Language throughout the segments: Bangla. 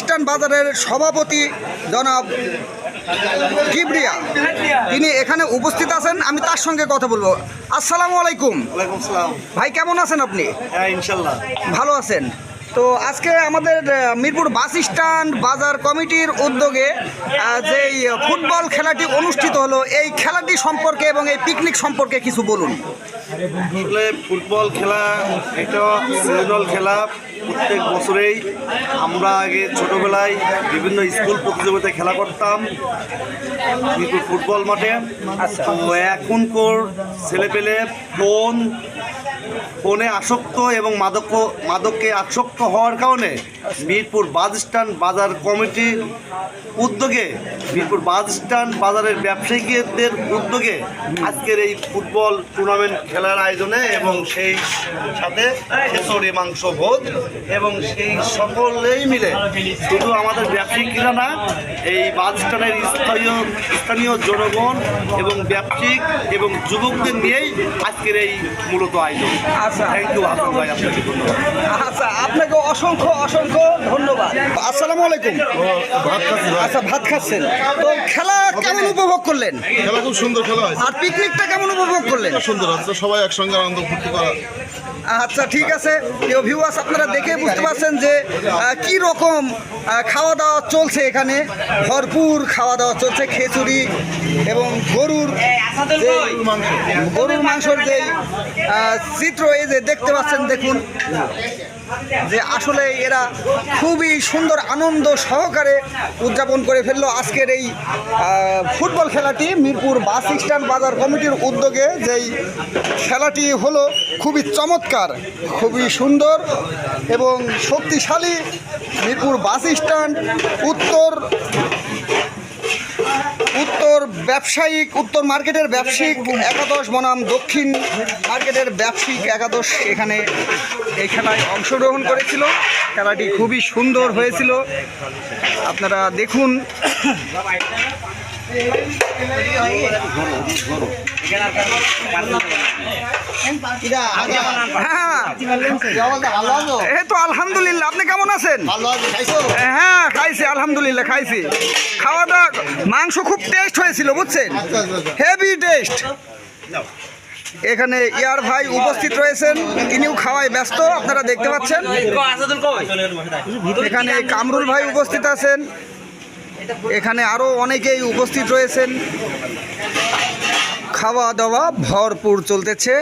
স্ট্যান্ড বাজারের সভাপতি জনাব কিবরিয়া। তিনি এখানে উপস্থিত আছেন আমি তার সঙ্গে কথা বলব। আসসালামু আলাইকুম। ভাই কেমন আছেন আপনি? হ্যাঁ ভালো আছেন। তো আজকে আমাদের মিরপুর বাস স্ট্যান্ড বাজার কমিটির উদ্যোগে যে ফুটবল খেলাটি অনুষ্ঠিত হলো এই খেলাটি সম্পর্কে এবং এই পিকনিক সম্পর্কে কিছু বলুন। আসলে ফুটবল খেলা একটা সিজনাল খেলা প্রত্যেক বছরেই। আমরা আগে ছোটোবেলায় বিভিন্ন স্কুল প্রতিযোগিতায় খেলা করতাম কিন্তু ফুটবল মাঠে। তো এখনকার ছেলেপেলে ফোন ফোনে আসক্ত এবং মাদক মাদককে আসক্ত হওয়ার কারণে মিরপুর বাস স্ট্যান্ড বাজার কমিটির উদ্যোগে, মিরপুর বাস স্ট্যান্ড বাজারের ব্যবসায়ীদের উদ্যোগে আজকের এই ফুটবল টুর্নামেন্ট খেলার আয়োজনে এবং সেই সাথে খেসরি মাংস, ভোজ এবং সেই সকলেই মিলে শুধু আমাদের ব্যবসায়িকরা না, এই বাস স্ট্যান্ডের স্থানীয় স্থানীয় জনগণ এবং ব্যবসায়িক এবং যুবকদের নিয়েই আজকের এই মূলত আয়োজন। আচ্ছা। থ্যাংক ইউ হাসান ভাই আপনাকে ধন্যবাদ। আচ্ছা আপনাকে অসংখ্য অসংখ্য ধন্যবাদ। আসসালামু আলাইকুম। ভাত খাচ্ছি আচ্ছা ভাত খাচ্ছেন। তো খেলা কেমন উপভোগ করলেন? খেলা খুব সুন্দর খেলা হয়েছে আর পিকনিকটা কেমন উপভোগ করলেন? সুন্দর হচ্ছে। সবাই একসঙ্গে আনন্দ ফুর্তি করা। আচ্ছা ঠিক আছে। প্রিয় ভিউয়ার্স আপনারা দেখে বুঝতে পারছেন যে কি রকম খাওয়া দাওয়া চলছে এখানে। ভরপুর খাওয়া দাওয়া চলছে খিচুড়ি এবং গরুর গরুর মাংসর যে চিত্র এই যে দেখতে পাচ্ছেন দেখুন যে আসলে এরা খুবই সুন্দর আনন্দ সহকারে উদযাপন করে ফেলল আজকের এই ফুটবল খেলাটি। মিরপুর বাস স্ট্যান্ড বাজার কমিটির উদ্যোগে যেই খেলাটি হলো খুবই চমৎকার খুবই সুন্দর এবং শক্তিশালী। মিরপুর বাস স্ট্যান্ড উত্তর উত্তর ব্যবসায়িক, উত্তর মার্কেটের ব্যবসায়িক একাদশ বনাম দক্ষিণ মার্কেটের ব্যবসায়িক একাদশ এখানে এই খেলায় অংশগ্রহণ করেছিল। খেলাটি খুবই সুন্দর হয়েছিল। আপনারা দেখুন এই তো আলহামদুলিল্লাহ, আপনি কেমন আছেন? হ্যাঁ খাইছি, আলহামদুলিল্লাহ, খাইছি। খাওয়া দাওয়া, মাংস খুব টেস্ট হয়েছিল, বুঝছেন? হেভি টেস্ট এখানে ইয়ার ভাই উপস্থিত রয়েছেন, তিনিও খাওয়ায় ব্যস্ত, আপনারা দেখতে পাচ্ছেন। এখানে কামরুল ভাই উপস্থিত আছেন। এখানে আরও অনেকেই উপস্থিত রয়েছেন। খাওয়া দাওয়া ভরপুর চলতেছে।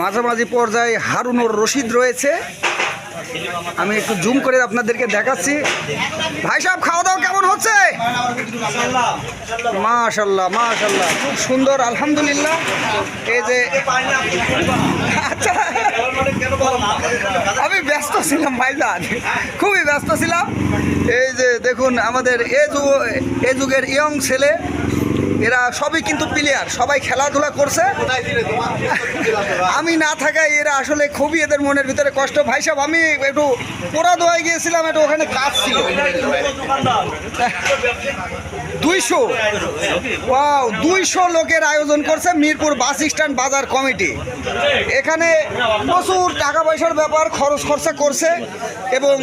মাঝামাঝি পর্যায়ে হারুনুর রশিদ রয়েছে। আমি একটু জুম করে আপনাদেরকে দেখাচ্ছি। ভাই সাহেব, খাওয়া দাওয়া কেমন হচ্ছে? মাশাল্লাহ মাশাল্লাহ খুব সুন্দর, আলহামদুলিল্লাহ। এই যে আচ্ছা। আমি ব্যস্ত ছিলাম, ভাইজান। খুবই ব্যস্ত ছিলাম। এই যে দেখুন, আমাদের এ যুগ, এ যুগের ইয়ং ছেলে, এরা সবই কিন্তু প্লেয়ার সবাই খেলাধুলা করছে। আমি না থাকায় এরা আসলে খুবই এদের মনের ভিতরে কষ্ট। ভাই সাহেব, আমি একটু পোড়া দোয়ায় গিয়েছিলাম, একটু ওখানে কাজ ছিল। দুইশো। ওয়াও, দুইশো লোকের আয়োজন করছে মিরপুর বাস স্ট্যান্ড বাজার কমিটি। এখানে প্রচুর টাকা পয়সার ব্যাপার খরচ খরচা করছে এবং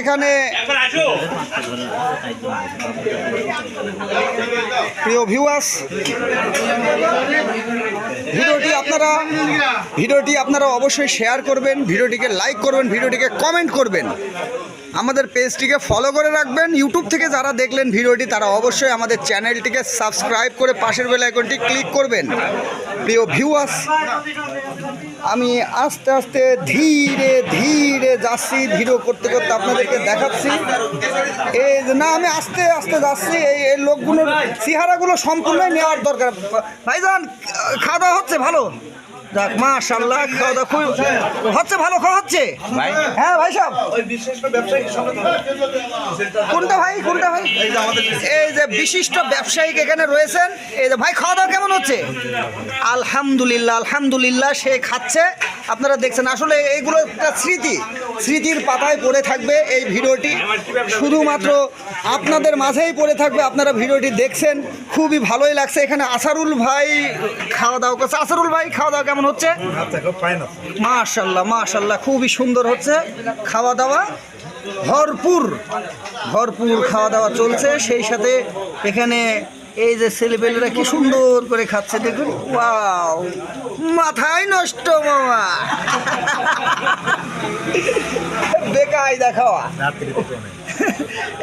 এখানে প্রিয় ভিউয়ার্স ভিডিওটি আপনারা ভিডিওটি আপনারা অবশ্যই শেয়ার করবেন, ভিডিওটিকে লাইক করবেন, ভিডিওটিকে কমেন্ট করবেন। আমাদের পেজটিকে ফলো করে রাখবেন। ইউটিউব থেকে যারা দেখলেন ভিডিওটি, তারা অবশ্যই আমাদের চ্যানেলটিকে সাবস্ক্রাইব করে পাশের বেল আইকনটি ক্লিক করবেন। প্রিয় ভিউয়ার্স আমি আস্তে আস্তে ধীরে ধীরে যাচ্ছি ভিডিও করতে করতে আপনাদেরকে দেখাচ্ছি। এই না, আমি আস্তে আস্তে যাচ্ছি, এই এই লোকগুলোর চেহারাগুলো সম্পূর্ণই নেওয়ার দরকার। ভাইজান, খাওয়া দাওয়া হচ্ছে, ভালো? যাক খাওয়া দাওয়া খুব হচ্ছে ভালো খাওয়া হচ্ছে? হ্যাঁ ভাই কোনটা ভাই কোনটা ভাই? এই যে বিশিষ্ট ব্যবসায়িক এখানে রয়েছেন এই যে ভাই খাওয়া দাওয়া কেমন হচ্ছে? আলহামদুলিল্লাহ আলহামদুলিল্লাহ সে খাচ্ছে। আপনারা দেখছেন আসলে এইগুলো একটা স্মৃতি। স্মৃতির পাতায় পড়ে থাকবে এই ভিডিওটি। শুধুমাত্র আপনাদের মাঝেই পড়ে থাকবে, আপনারা ভিডিওটি দেখছেন, খুবই ভালোই লাগছে। এখানে আসারুল ভাই খাওয়া দাওয়া করছে। আসারুল ভাই, খাওয়া দাওয়া কেমন হচ্ছে? মাশাল্লাহ মাশাল্লাহ, খুবই সুন্দর হচ্ছে খাওয়া দাওয়া। ভরপুর ভরপুর খাওয়া দাওয়া চলছে। সেই সাথে এখানে এই যে ছেলেপেলেরা কি সুন্দর করে খাচ্ছে দেখুন। ওয়াও মাথায় নষ্ট মামা। বেকায় দেখাওয়া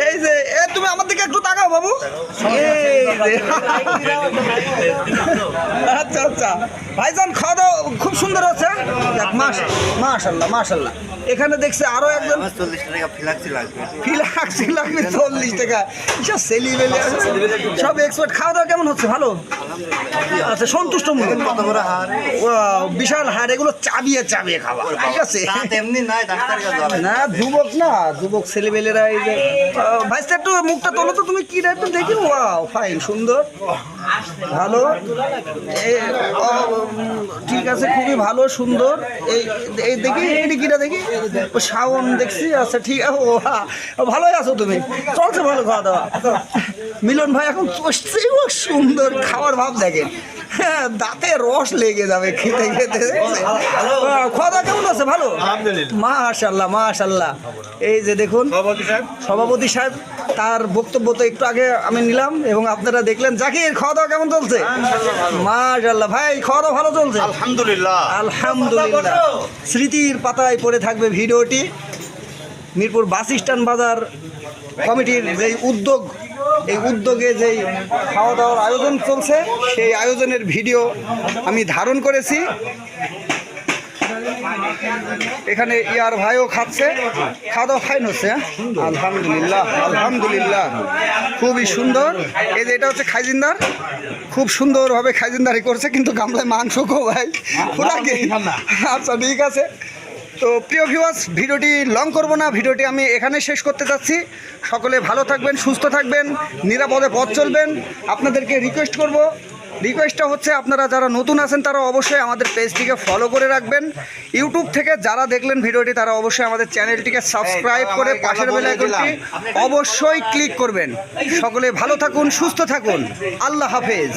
এই যে তুমি আমার দিকে একটু তাকাও বাবু। আচ্ছা আচ্ছা। ভাইজান খাওয়া দাওয়া খুব সুন্দর হচ্ছে যাক মাস মাশাল্লাহ মাশাল্লাহ। এখানে দেখছি আরও একজন চল্লিশ টাকা ফিলাক্সি লাগবে। ফিলাক্সি লাগবে চল্লিশ টাকা। সব সেলি বেলি সব এক্সপার্ট খাওয়া দাওয়া কেমন হচ্ছে? ভালো? আচ্ছা সন্তুষ্ট মূলক Wow, বিশাল হার এগুলো চাবিয়ে চাবিয়ে খাওয়া। ঠিক আছে। এমনি নাই না যুবক না যুবক ছেলেবেলেরা এই যে আহ, ভাইস্তা একটু মুখটা তোলো তো তুমি কি একটু দেখি। ওয়াও ফাইন সুন্দর। ভালো। ঠিক আছে খুবই ভালো সুন্দর। এই এই দেখি এটি কিটা দেখি? শাওন দেখছি আচ্ছা ঠিক আছে ও ভালোই আছো তুমি। চলছে ভালো খাওয়া দাওয়া। মিলন ভাই এখন চষছে সুন্দর খাওয়ার ভাব দেখেন হ্যাঁ দাঁতে রস লেগে যাবে খেতে খেতে খাওয়া দাওয়া কেমন আছে? ভালো? মাশাল্লাহ মাশাল্লাহ এই যে দেখুন সভাপতি সাহেব তার বক্তব্য তো একটু আগে আমি নিলাম এবং আপনারা দেখলেন জাকির খাওয়া দাওয়া কেমন চলছে? মাশাল্লাহ ভাই খাওয়া দাওয়া ভালো চলছে? আলহামদুলিল্লাহ। আলহামদুলিল্লাহ। স্মৃতির পাতায় পড়ে থাকবে ভিডিওটি। মিরপুর বাস স্ট্যান্ড বাজার কমিটির যেই উদ্যোগ এই উদ্যোগে যেই খাওয়া দাওয়ার আয়োজন চলছে সেই আয়োজনের ভিডিও আমি ধারণ করেছি। এখানে ইয়ার ভাইও খাচ্ছে খাওয়া দাওয়া ফাইন হচ্ছে হ্যাঁ? আলহামদুলিল্লাহ আলহামদুলিল্লাহ। খুবই সুন্দর। এই যে এটা হচ্ছে খাইজিন্দার খুব সুন্দরভাবে খাইজিন্দারি করছে, কিন্তু গামলায় মাংস কো ভাই। আচ্ছা ঠিক আছে। তো প্রিয় ভিউয়ার্স ভিডিওটি লং করব না, ভিডিওটি আমি এখানে শেষ করতে চাচ্ছি সকলে ভালো থাকবেন, সুস্থ থাকবেন, নিরাপদে পথ চলবেন। আপনাদেরকে রিকোয়েস্ট করব রিকোয়েস্টটা হচ্ছে আপনারা যারা নতুন আছেন তারা অবশ্যই আমাদের পেজটিকে ফলো করে রাখবেন। ইউটিউব থেকে যারা দেখলেন ভিডিওটি তারা অবশ্যই আমাদের চ্যানেলটিকে সাবস্ক্রাইব করে পাশের বেলায় আইকনটি অবশ্যই ক্লিক করবেন। সকলে ভালো থাকুন সুস্থ থাকুন। আল্লাহ হাফেজ।